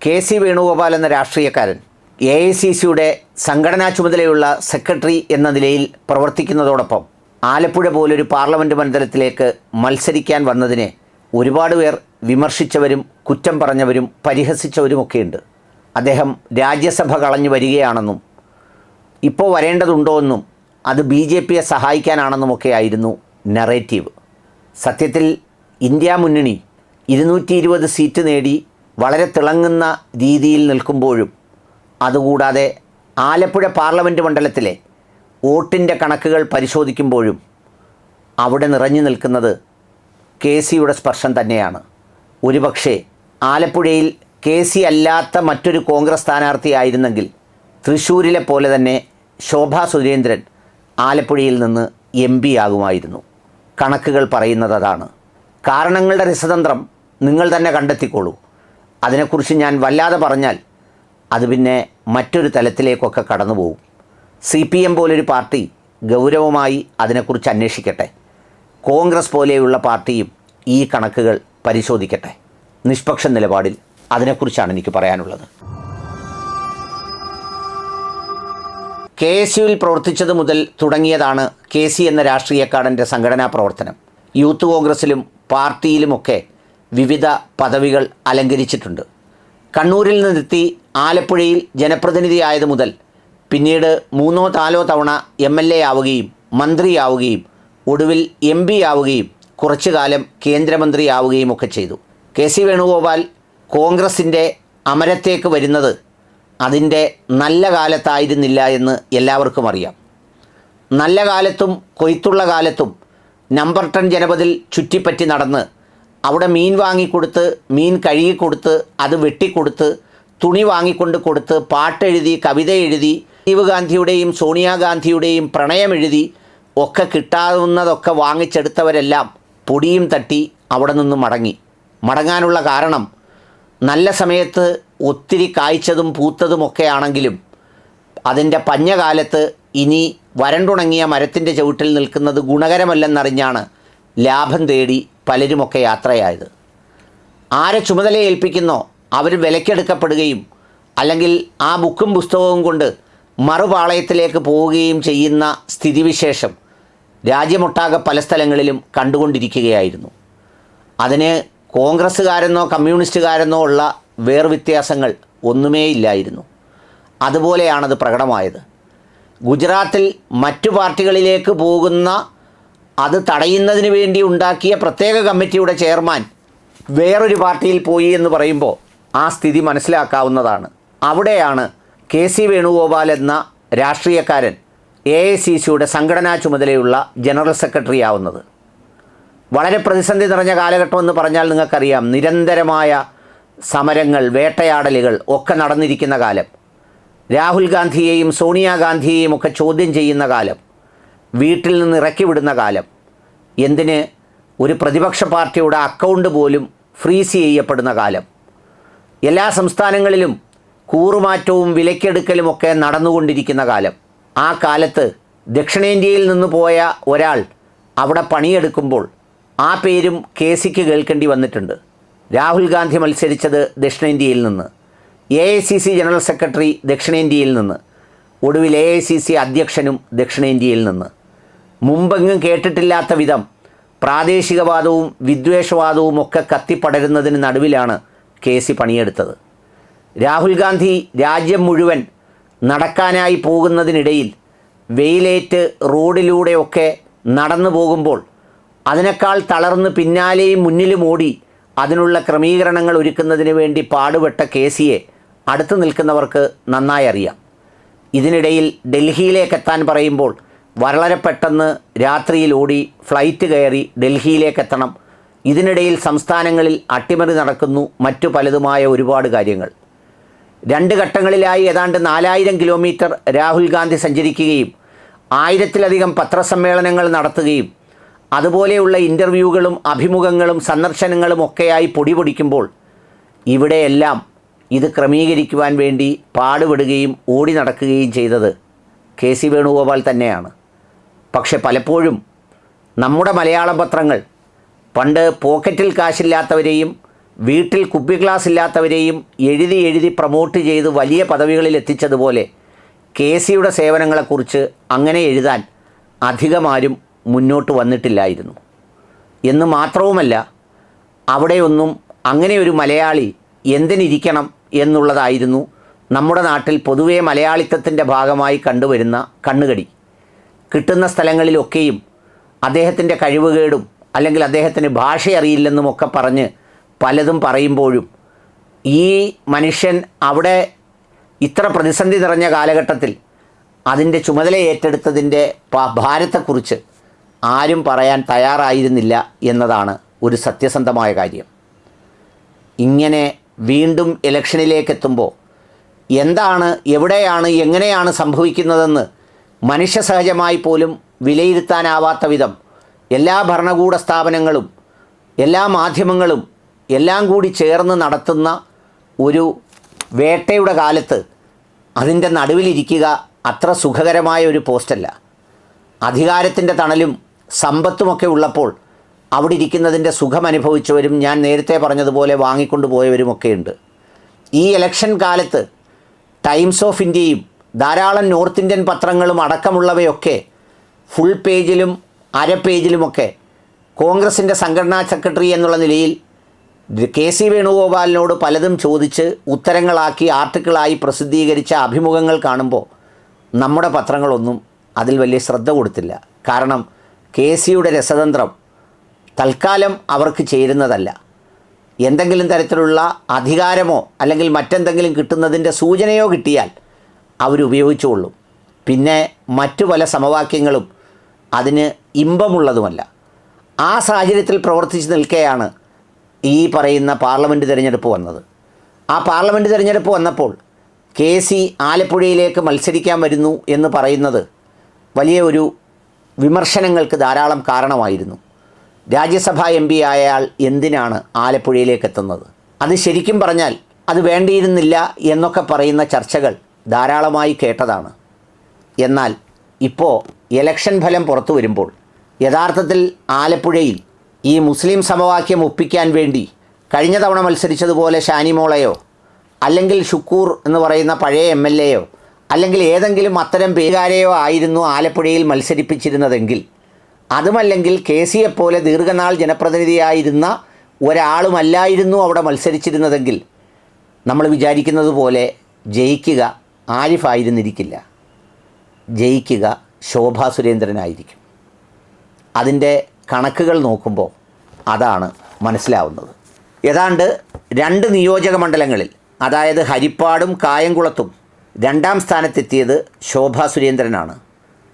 K C Venugopal എന്ന രാഷ്ട്രീയക്കാരൻ A I C സിയുടെ സംഘടനാ ചുമതലയുള്ള സെക്രട്ടറി എന്ന നിലയിൽ പ്രവർത്തിക്കുന്നതോടൊപ്പം ആലപ്പുഴ പോലൊരു പാർലമെന്റ് മണ്ഡലത്തിലേക്ക് മത്സരിക്കാൻ വന്നതിനെ ഒരുപാട് പേർ വിമർശിച്ചവരും കുറ്റം പറഞ്ഞവരും പരിഹസിച്ചവരുമൊക്കെയുണ്ട്. അദ്ദേഹം രാജ്യസഭ കളഞ്ഞു വരികയാണെന്നും ഇപ്പോൾ വരേണ്ടതുണ്ടോ എന്നും അത് ബി ജെ പിയെ സഹായിക്കാനാണെന്നുമൊക്കെ ആയിരുന്നു നറേറ്റീവ് സത്യത്തിൽ ഇന്ത്യ മുന്നണി ഇരുന്നൂറ്റി ഇരുപത് സീറ്റ് നേടി വളരെ തിളങ്ങുന്ന രീതിയിൽ നിൽക്കുമ്പോഴും അതുകൂടാതെ ആലപ്പുഴ പാർലമെന്റ് മണ്ഡലത്തിലെ വോട്ടിന്റെ കണക്കുകൾ പരിശോധിക്കുമ്പോഴും അവിടെ നിറഞ്ഞു നിൽക്കുന്നത് കെ സിയുടെ സ്പർശം തന്നെയാണ്. ഒരുപക്ഷെ ആലപ്പുഴയിൽ കെ സി അല്ലാത്ത മറ്റൊരു കോൺഗ്രസ് സ്ഥാനാർത്ഥിയായിരുന്നെങ്കിൽ തൃശ്ശൂരിലെ പോലെ തന്നെ ശോഭാ സുരേന്ദ്രൻ ആലപ്പുഴയിൽ നിന്ന് എം പി ആകുമായിരുന്നു. കണക്കുകൾ പറയുന്നത് അതാണ്. കാരണങ്ങളുടെ രസതന്ത്രം നിങ്ങൾ തന്നെ കണ്ടെത്തിക്കോളൂ. അതിനെക്കുറിച്ച് ഞാൻ വല്ലാതെ പറഞ്ഞാൽ അത് പിന്നെ മറ്റൊരു തലത്തിലേക്കൊക്കെ കടന്നു പോകും. സി പി എം പോലൊരു പാർട്ടി ഗൗരവമായി അതിനെക്കുറിച്ച് അന്വേഷിക്കട്ടെ. കോൺഗ്രസ് പോലെയുള്ള പാർട്ടിയും ഈ കണക്കുകൾ പരിശോധിക്കട്ടെ. നിഷ്പക്ഷ നിലപാടിൽ അതിനെക്കുറിച്ചാണ് എനിക്ക് പറയാനുള്ളത്. കെ എസ് യുവിൽ പ്രവർത്തിച്ചത് മുതൽ തുടങ്ങിയതാണ് കെ സി എന്ന രാഷ്ട്രീയക്കാരന്റെ സംഘടനാ പ്രവർത്തനം. യൂത്ത് കോൺഗ്രസിലും പാർട്ടിയിലുമൊക്കെ വിവിധ പദവികൾ അലങ്കരിച്ചിട്ടുണ്ട്. കണ്ണൂരിൽ നിന്നെത്തി ആലപ്പുഴയിൽ ജനപ്രതിനിധിയായത് മുതൽ പിന്നീട് മൂന്നോ നാലോ തവണ എം എൽ എ ആവുകയും മന്ത്രിയാവുകയും ഒടുവിൽ എം പി ആവുകയും കുറച്ചു കാലം കേന്ദ്രമന്ത്രിയാവുകയും ഒക്കെ ചെയ്തു. കെ സി വേണുഗോപാൽ കോൺഗ്രസിന്റെ അമരത്തേക്ക് വരുന്നത് അതിന്റെ നല്ല കാലത്തായിരുന്നില്ല എന്ന് എല്ലാവർക്കും അറിയാം. നല്ല കാലത്തും കൊയ്ത്തുള്ള കാലത്തും നമ്പർ ടെൻ ജനപതിൽ ചുറ്റിപ്പറ്റി നടന്ന് അവിടെ മീൻ വാങ്ങിക്കൊടുത്ത് മീൻ കഴുകിക്കൊടുത്ത് അത് വെട്ടിക്കൊടുത്ത് തുണി വാങ്ങിക്കൊണ്ട് കൊടുത്ത് പാട്ടെഴുതി കവിത എഴുതി രാജീവ് ഗാന്ധിയുടെയും സോണിയാഗാന്ധിയുടെയും പ്രണയമെഴുതി ഒക്കെ കിട്ടാവുന്നതൊക്കെ വാങ്ങിച്ചെടുത്തവരെല്ലാം പൊടിയും തട്ടി അവിടെ നിന്ന് മടങ്ങി. മടങ്ങാനുള്ള കാരണം നല്ല സമയത്ത് ഒത്തിരി കായ്ച്ചതും പൂത്തതുമൊക്കെ ആണെങ്കിലും അതിന്റെ പഞ്ഞകാലത്ത് ഇനി വരണ്ടുണങ്ങിയ മരത്തിന്റെ ചവിട്ടിൽ നിൽക്കുന്നത് ഗുണകരമല്ലെന്നറിഞ്ഞാണ് ലാഭം തേടി പലരുമൊക്കെ യാത്രയായത്. ആരെ ചുമതല ഏൽപ്പിക്കുന്നോ അവർ വിലക്കെടുക്കപ്പെടുകയും അല്ലെങ്കിൽ ആ ബുക്കും പുസ്തകവും കൊണ്ട് മറുപാളയത്തിലേക്ക് പോവുകയും ചെയ്യുന്ന സ്ഥിതിവിശേഷം രാജ്യമൊട്ടാകെ പല സ്ഥലങ്ങളിലും കണ്ടുകൊണ്ടിരിക്കുകയായിരുന്നു. അതിന് കോൺഗ്രസ്സുകാരെന്നോ കമ്മ്യൂണിസ്റ്റുകാരെന്നോ ഉള്ള വേർവ്യത്യാസങ്ങൾ ഒന്നുമേ ഇല്ലായിരുന്നു അതുപോലെയാണത് പ്രകടമായത്. ഗുജറാത്തിൽ മറ്റു പാർട്ടികളിലേക്ക് പോകുന്ന അത് തടയുന്നതിന് വേണ്ടി ഉണ്ടാക്കിയ പ്രത്യേക കമ്മിറ്റിയുടെ ചെയർമാൻ വേറൊരു പാർട്ടിയിൽ പോയി എന്ന് പറയുമ്പോൾ ആ സ്ഥിതി മനസ്സിലാക്കാവുന്നതാണ്. അവിടെയാണ് കെ സി വേണുഗോപാൽ എന്ന രാഷ്ട്രീയക്കാരൻ എ ഐ സി സിയുടെ സംഘടനാ ചുമതലയുള്ള ജനറൽ സെക്രട്ടറി ആവുന്നത്. വളരെ പ്രതിസന്ധി നിറഞ്ഞ കാലഘട്ടം എന്ന് പറഞ്ഞാൽ നിങ്ങൾക്കറിയാം നിരന്തരമായ സമരങ്ങൾ വേട്ടയാടലുകൾ ഒക്കെ നടന്നിരിക്കുന്ന കാലം. രാഹുൽ ഗാന്ധിയെയും സോണിയാഗാന്ധിയെയും ഒക്കെ ചോദ്യം ചെയ്യുന്ന കാലം. വീട്ടിൽ നിന്ന് ഇറക്കി വിടുന്ന കാലം. എന്തിന്? ഒരു പ്രതിപക്ഷ പാർട്ടിയുടെ അക്കൗണ്ട് പോലും ഫ്രീസ് ചെയ്യപ്പെടുന്ന കാലം. എല്ലാ സംസ്ഥാനങ്ങളിലും കൂറുമാറ്റവും വിലക്കെടുക്കലുമൊക്കെ നടന്നുകൊണ്ടിരിക്കുന്ന കാലം. ആ കാലത്ത് ദക്ഷിണേന്ത്യയിൽ നിന്ന് പോയ ഒരാൾ അവിടെ പണിയെടുക്കുമ്പോൾ ആ പേരും കെ സിക്ക് കേൾക്കേണ്ടി വന്നിട്ടുണ്ട്. രാഹുൽ ഗാന്ധി മത്സരിച്ചത് ദക്ഷിണേന്ത്യയിൽ നിന്ന്. A I C C general secretary ദക്ഷിണേന്ത്യയിൽ നിന്ന്. ഒടുവിൽ എ ഐ സി സി അധ്യക്ഷനും ദക്ഷിണേന്ത്യയിൽ നിന്ന്. മുമ്പെങ്ങും കേട്ടിട്ടില്ലാത്ത വിധം പ്രാദേശികവാദവും വിദ്വേഷവാദവും ഒക്കെ കത്തിപ്പടരുന്നതിന് നടുവിലാണ് കെ സി പണിയെടുത്തത്. രാഹുൽ ഗാന്ധി രാജ്യം മുഴുവൻ നടക്കാനായി പോകുന്നതിനിടയിൽ വെയിലേറ്റ് റോഡിലൂടെയൊക്കെ നടന്നു പോകുമ്പോൾ അതിനേക്കാൾ തളർന്ന് പിന്നാലെയും മുന്നിലും ഓടി അതിനുള്ള ക്രമീകരണങ്ങൾ ഒരുക്കുന്നതിന് വേണ്ടി പാടുപെട്ട കെ സിയെ അടുത്ത് നിൽക്കുന്നവർക്ക് നന്നായി അറിയാം. ഇതിനിടയിൽ ഡൽഹിയിലേക്ക് എത്താൻ പറയുമ്പോൾ വളരെ പെട്ടെന്ന് രാത്രിയിൽ ഓടി ഫ്ലൈറ്റ് കയറി ഡൽഹിയിലേക്ക് എത്തണം ഇതിനിടയിൽ സംസ്ഥാനങ്ങളിൽ അട്ടിമറി നടക്കുന്നു മറ്റു പലതുമായ ഒരുപാട് കാര്യങ്ങൾ. രണ്ട് ഘട്ടങ്ങളിലായി ഏതാണ്ട് നാലായിരം കിലോമീറ്റർ രാഹുൽ ഗാന്ധി സഞ്ചരിക്കുകയും ആയിരത്തിലധികം പത്രസമ്മേളനങ്ങൾ നടത്തുകയും അതുപോലെയുള്ള ഇന്റർവ്യൂകളും അഭിമുഖങ്ങളും സന്ദർശനങ്ങളും ഒക്കെയായി പൊടി പൊടിക്കുമ്പോൾ ഇവിടെയെല്ലാം ഇത് ക്രമീകരിക്കുവാൻ വേണ്ടി പാടുപെടുകയും ഓടി നടക്കുകയും ചെയ്തത് കെ സി വേണുഗോപാൽ തന്നെയാണ്. പക്ഷെ പലപ്പോഴും നമ്മുടെ മലയാള പത്രങ്ങൾ പണ്ട് പോക്കറ്റിൽ കാശില്ലാത്തവരെയും വീട്ടിൽ കുപ്പി ഗ്ലാസ് ഇല്ലാത്തവരെയും എഴുതി എഴുതി പ്രൊമോട്ട് ചെയ്ത് വലിയ പദവികളിൽ എത്തിച്ചതുപോലെ കെ സിയുടെ സേവനങ്ങളെക്കുറിച്ച് അങ്ങനെ എഴുതാൻ അധികമാരും മുന്നോട്ട് വന്നിട്ടില്ലായിരുന്നു. എന്ന് മാത്രവുമല്ല അവിടെയൊന്നും അങ്ങനെ ഒരു മലയാളി എന്തിനിരിക്കണം എന്നുള്ളതായിരുന്നു നമ്മുടെ നാട്ടിൽ പൊതുവേ മലയാളിത്തത്തിന്റെ ഭാഗമായി കണ്ടുവരുന്ന കണ്ണുകടി. കിട്ടുന്ന സ്ഥലങ്ങളിലൊക്കെയും അദ്ദേഹത്തിന്റെ കഴിവുകേടും അല്ലെങ്കിൽ അദ്ദേഹത്തിന് ഭാഷ അറിയില്ലെന്നുമൊക്കെ പറഞ്ഞ് പലതും പറയുമ്പോഴും ഈ മനുഷ്യൻ അവിടെ ഇത്ര പ്രതിസന്ധി നിറഞ്ഞ കാലഘട്ടത്തിൽ അതിന്റെ ചുമതല ഏറ്റെടുത്തതിന്റെ ഭാരത്തെക്കുറിച്ച് ആരും പറയാൻ തയ്യാറായിരുന്നില്ല എന്നതാണ് ഒരു സത്യസന്ധമായ കാര്യം. ഇങ്ങനെ വീണ്ടും ഇലക്ഷനിലേക്കെത്തുമ്പോൾ എന്താണ് എവിടെയാണ് എങ്ങനെയാണ് സംഭവിക്കുന്നതെന്ന് മനുഷ്യ സഹജമായി പോലും വിലയിരുത്താനാവാത്ത വിധം എല്ലാ ഭരണകൂട സ്ഥാപനങ്ങളും എല്ലാ മാധ്യമങ്ങളും എല്ലാം കൂടി ചേർന്ന് നടത്തുന്ന ഒരു വേട്ടയുടെ കാലത്ത് അതിന്റെ നടുവിലിരിക്കുക അത്ര സുഖകരമായ ഒരു പോസ്റ്റല്ല. അധികാരത്തിന്റെ തണലും സമ്പത്തുമൊക്കെ ഉള്ളപ്പോൾ അവിടെ ഇരിക്കുന്നതിന്റെ സുഖം അനുഭവിച്ചവരും ഞാൻ നേരത്തെ പറഞ്ഞതുപോലെ വാങ്ങിക്കൊണ്ടു പോയവരുമൊക്കെയുണ്ട്. ഈ ഇലക്ഷൻ കാലത്ത് ടൈംസ് ഓഫ് ഇന്ത്യയും ധാരാളം നോർത്ത് ഇന്ത്യൻ പത്രങ്ങളും അടക്കമുള്ളവയൊക്കെ ഫുൾ പേജിലും അര പേജിലുമൊക്കെ കോൺഗ്രസിന്റെ സംഘടനാ സെക്രട്ടറി എന്നുള്ള നിലയിൽ കെ സി വേണുഗോപാലിനോട് പലതും ചോദിച്ച് ഉത്തരങ്ങളാക്കി ആർട്ടിക്കിളായി പ്രസിദ്ധീകരിച്ച അഭിമുഖങ്ങൾ കാണുമ്പോൾ നമ്മുടെ പത്രങ്ങളൊന്നും അതിൽ വലിയ ശ്രദ്ധ കൊടുത്തില്ല. കാരണം കെ സിയുടെ രസതന്ത്രം തൽക്കാലം അവർക്ക് ചേരുന്നതല്ല. എന്തെങ്കിലും തരത്തിലുള്ള അധികാരമോ അല്ലെങ്കിൽ മറ്റെന്തെങ്കിലും കിട്ടുന്നതിന്റെ സൂചനയോ കിട്ടിയാൽ അവരുപയോഗിച്ചുകൊള്ളും. പിന്നെ മറ്റു പല സമവാക്യങ്ങളും അതിന് ഇമ്പമുള്ളതുമല്ല. ആ സാഹചര്യത്തിൽ പ്രവർത്തിച്ച് നിൽക്കെയാണ് ഈ പറയുന്ന പാർലമെന്റ് തിരഞ്ഞെടുപ്പ് വന്നത്. ആ പാർലമെന്റ് തിരഞ്ഞെടുപ്പ് വന്നപ്പോൾ കെ സി ആലപ്പുഴയിലേക്ക് മത്സരിക്കാൻ വരുന്നു എന്ന് പറയുന്നത് വലിയ ഒരു വിമർശനങ്ങൾക്ക് ധാരാളം കാരണമായിരുന്നു. രാജ്യസഭാ എം പി ആയയാൾ എന്തിനാണ് ആലപ്പുഴയിലേക്ക് എത്തുന്നത്? അത് ശരിക്കും പറഞ്ഞാൽ അത് വേണ്ടിയിരുന്നില്ല എന്നൊക്കെ പറയുന്ന ചർച്ചകൾ ധാരാളമായി കേട്ടതാണ്. എന്നാൽ ഇപ്പോൾ ഇലക്ഷൻ ഫലം പുറത്തു വരുമ്പോൾ യഥാർത്ഥത്തിൽ ആലപ്പുഴയിൽ ഈ മുസ്ലിം സമവാക്യം ഒപ്പിക്കാൻ വേണ്ടി കഴിഞ്ഞ തവണ മത്സരിച്ചതുപോലെ ഷാനിമോളയോ അല്ലെങ്കിൽ ഷുക്കൂർ എന്ന് പറയുന്ന പഴയ എം എൽ എയോ അല്ലെങ്കിൽ ഏതെങ്കിലും അത്തരം പേരുകാരെയോ ആയിരുന്നു ആലപ്പുഴയിൽ മത്സരിപ്പിച്ചിരുന്നതെങ്കിൽ അതുമല്ലെങ്കിൽ കെ പോലെ ദീർഘനാൾ ജനപ്രതിനിധിയായിരുന്ന ഒരാളുമല്ലായിരുന്നു അവിടെ മത്സരിച്ചിരുന്നതെങ്കിൽ നമ്മൾ വിചാരിക്കുന്നത് പോലെ ജയിക്കുക ആരിഫായിരുന്നിരിക്കില്ല. ജയിക്കുക ശോഭാ സുരേന്ദ്രനായിരിക്കും. അതിന്റെ കണക്കുകൾ നോക്കുമ്പോൾ അതാണ് മനസ്സിലാവുന്നത്. ഏതാണ്ട് രണ്ട് നിയോജക മണ്ഡലങ്ങളിൽ അതായത് ഹരിപ്പാടും കായംകുളത്തും രണ്ടാം സ്ഥാനത്തെത്തിയത് ശോഭാ സുരേന്ദ്രനാണ്.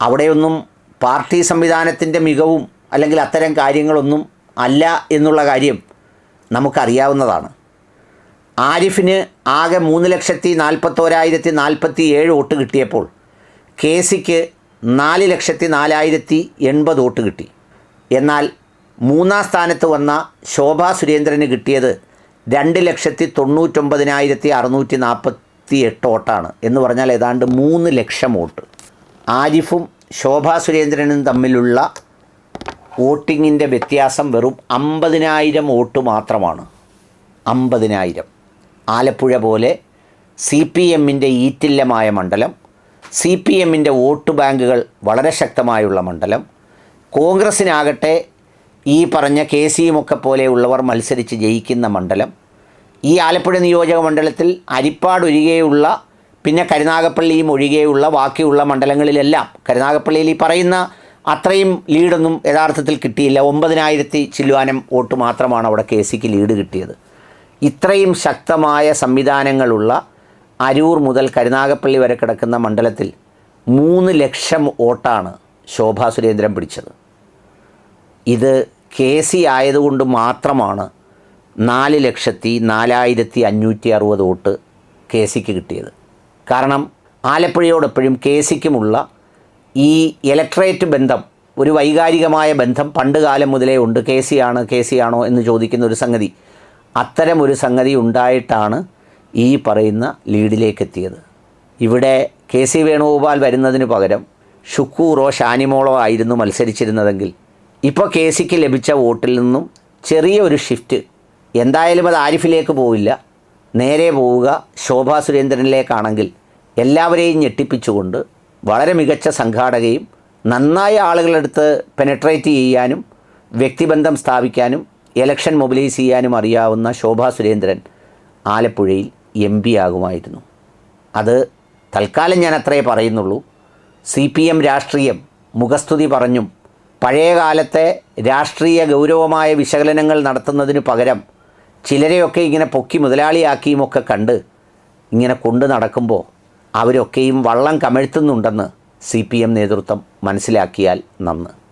അവിടെയൊന്നും പാർട്ടി സംവിധാനത്തിന്റെ മികവും അല്ലെങ്കിൽ അത്തരം കാര്യങ്ങളൊന്നും അല്ല എന്നുള്ള കാര്യം നമുക്കറിയാവുന്നതാണ്. ആരിഫിന് ആകെ മൂന്ന് ലക്ഷത്തി നാൽപ്പത്തോരായിരത്തി നാൽപ്പത്തി ഏഴ് വോട്ട് കിട്ടിയപ്പോൾ കെ സിക്ക് നാല് ലക്ഷത്തി നാലായിരത്തി എൺപത് വോട്ട് കിട്ടി. എന്നാൽ മൂന്നാം സ്ഥാനത്ത് വന്ന ശോഭാ സുരേന്ദ്രന് കിട്ടിയത് രണ്ട് ലക്ഷത്തി തൊണ്ണൂറ്റൊമ്പതിനായിരത്തി അറുന്നൂറ്റി നാൽപ്പത്തി എട്ട് വോട്ടാണ് എന്ന് പറഞ്ഞാൽ ഏതാണ്ട് മൂന്ന് ലക്ഷം വോട്ട്. ആരിഫും ശോഭാ സുരേന്ദ്രനും തമ്മിലുള്ള വോട്ടിങ്ങിന്റെ വ്യത്യാസം വെറും അമ്പതിനായിരം വോട്ട് മാത്രമാണ്. അമ്പതിനായിരം. ആലപ്പുഴ പോലെ സി പി എമ്മിന്റെ ഈറ്റില്ലമായ മണ്ഡലം സി പി എമ്മിന്റെ വോട്ട് ബാങ്കുകൾ വളരെ ശക്തമായുള്ള മണ്ഡലം കോൺഗ്രസ്സിനാകട്ടെ ഈ പറഞ്ഞ കെ സിയുമൊക്കെ പോലെയുള്ളവർ മത്സരിച്ച് ജയിക്കുന്ന മണ്ഡലം ഈ ആലപ്പുഴ നിയോജക മണ്ഡലത്തിൽ അരിപ്പാട് ഒഴികെയുള്ള പിന്നെ കരുനാഗപ്പള്ളിയും ഒഴികെയുള്ള ബാക്കിയുള്ള മണ്ഡലങ്ങളിലെല്ലാം കരുനാഗപ്പള്ളിയിൽ ഈ പറയുന്ന അത്രയും ലീഡൊന്നും യഥാർത്ഥത്തിൽ കിട്ടിയില്ല. ഒമ്പതിനായിരത്തി ചില്ലുവാനം വോട്ട് മാത്രമാണ് അവിടെ കെ സിക്ക് ലീഡ് കിട്ടിയത്. ഇത്രയും ശക്തമായ സംവിധാനങ്ങളുള്ള അരൂർ മുതൽ കരുനാഗപ്പള്ളി വരെ കിടക്കുന്ന മണ്ഡലത്തിൽ മൂന്ന് ലക്ഷം വോട്ടാണ് ശോഭാ സുരേന്ദ്രൻ പിടിച്ചത്. ഇത് കെ സി ആയതുകൊണ്ട് മാത്രമാണ് നാല് ലക്ഷത്തി നാലായിരത്തി അഞ്ഞൂറ്റി അറുപത് വോട്ട് കെ സിക്ക് കിട്ടിയത്. കാരണം ആലപ്പുഴയോടെപ്പോഴും കെ സിക്കുമുള്ള ഈ ഇലക്ട്രേറ്റ് ബന്ധം ഒരു വൈകാരികമായ ബന്ധം പണ്ട് കാലം മുതലേ ഉണ്ട്. കെ സി ആണ് കെ സി ആണോ എന്ന് ചോദിക്കുന്ന ഒരു സംഗതി അത്തരം ഒരു സംഗതി ഉണ്ടായിട്ടാണ് ഈ പറയുന്ന ലീഡിലേക്ക് എത്തിയത് ഇവിടെ കെ സി വേണുഗോപാൽ വരുന്നതിന് പകരം ഷുക്കൂറോ ഷാനിമോളോ ആയിരുന്നു മത്സരിച്ചിരുന്നതെങ്കിൽ ഇപ്പോൾ കെ സിക്ക് ലഭിച്ച വോട്ടിൽ നിന്നും ചെറിയ ഒരു ഷിഫ്റ്റ് എന്തായാലും അത് ആരിഫിലേക്ക് പോവില്ല. നേരെ പോവുക ശോഭാ സുരേന്ദ്രനിലേക്കാണെങ്കിൽ എല്ലാവരെയും ഞെട്ടിപ്പിച്ചുകൊണ്ട് വളരെ മികച്ച സംഘാടകയും നന്നായി ആളുകളെടുത്ത് പെനട്രേറ്റ് ചെയ്യാനും വ്യക്തിബന്ധം സ്ഥാപിക്കാനും ഇലക്ഷൻ മൊബിലൈസ് ചെയ്യാനും അറിയാവുന്ന ശോഭാ സുരേന്ദ്രൻ ആലപ്പുഴയിൽ എം പി ആകുമായിരുന്നു. അത് തൽക്കാലം ഞാൻ അത്രേ പറയുന്നുള്ളൂ. സി പി എം രാഷ്ട്രീയം മുഖസ്തുതി പറഞ്ഞും പഴയകാലത്തെ രാഷ്ട്രീയ ഗൗരവമായ വിശകലനങ്ങൾ നടത്തുന്നതിന് പകരം ചിലരെയൊക്കെ ഇങ്ങനെ പൊക്കി മുതലാളിയാക്കിയുമൊക്കെ കണ്ട് ഇങ്ങനെ കൊണ്ടു നടക്കുമ്പോൾ അവരൊക്കെയും വള്ളം കമഴ്ത്തുന്നുണ്ടെന്ന് സി പി എം നേതൃത്വം മനസ്സിലാക്കിയാൽ നന്ന്.